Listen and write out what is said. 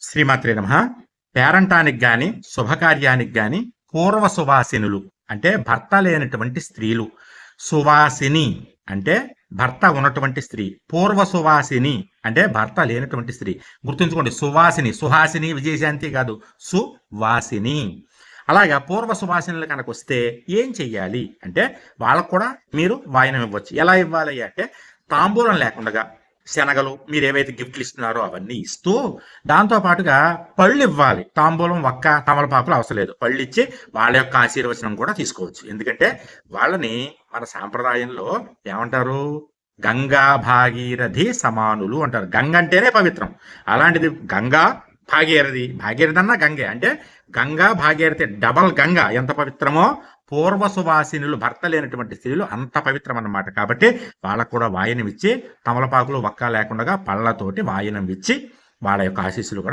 శ్రీమాత్రే నమ. పేరంటానికి గాని శుభకార్యానికి గాని పూర్వ సువాసినులు అంటే భర్త లేనటువంటి స్త్రీలు. సువాసిని అంటే భర్త ఉన్నటువంటి స్త్రీ. పూర్వ సువాసిని అంటే భర్త లేనటువంటి స్త్రీ. గుర్తుంచుకోండి సువాసిని సుహాసిని విజయశాంతి కాదు సువాసిని. అలాగా పూర్వ సువాసినలు కనుక వస్తే ఏం చెయ్యాలి? అంటే వాళ్ళకు కూడా మీరు వాయనం ఇవ్వచ్చు. ఎలా ఇవ్వాలి అంటే తాంబూలం లేకుండా శనగలు మీరు ఏవైతే గిఫ్ట్లు ఇస్తున్నారో అవన్నీ ఇస్తూ దాంతో పాటుగా పళ్ళు ఇవ్వాలి. తాంబూలం ఒక్క తమలపాకులు అవసరం లేదు. పళ్ళు ఇచ్చి వాళ్ళ యొక్క ఆశీర్వచనం కూడా తీసుకోవచ్చు. ఎందుకంటే వాళ్ళని మన సాంప్రదాయంలో ఏమంటారు? గంగా భాగీరథి సమానులు అంటారు. గంగ అంటేనే పవిత్రం. అలాంటిది గంగా భాగీరథి. భాగీరథి అన్న గంగే. అంటే గంగా భాగీరథి డబల్ గంగా. ఎంత పవిత్రమో పూర్వ సువాసినులు భర్త లేనటువంటి స్త్రీలు అంత పవిత్రం అన్నమాట కాబట్టి వాళ్ళకు కూడా వాయనం ఇచ్చి తమలపాకులు ఒక్క లేకుండా పళ్ళతోటి వాయనం ఇచ్చి వాళ్ళ యొక్క ఆశీస్సులు కూడా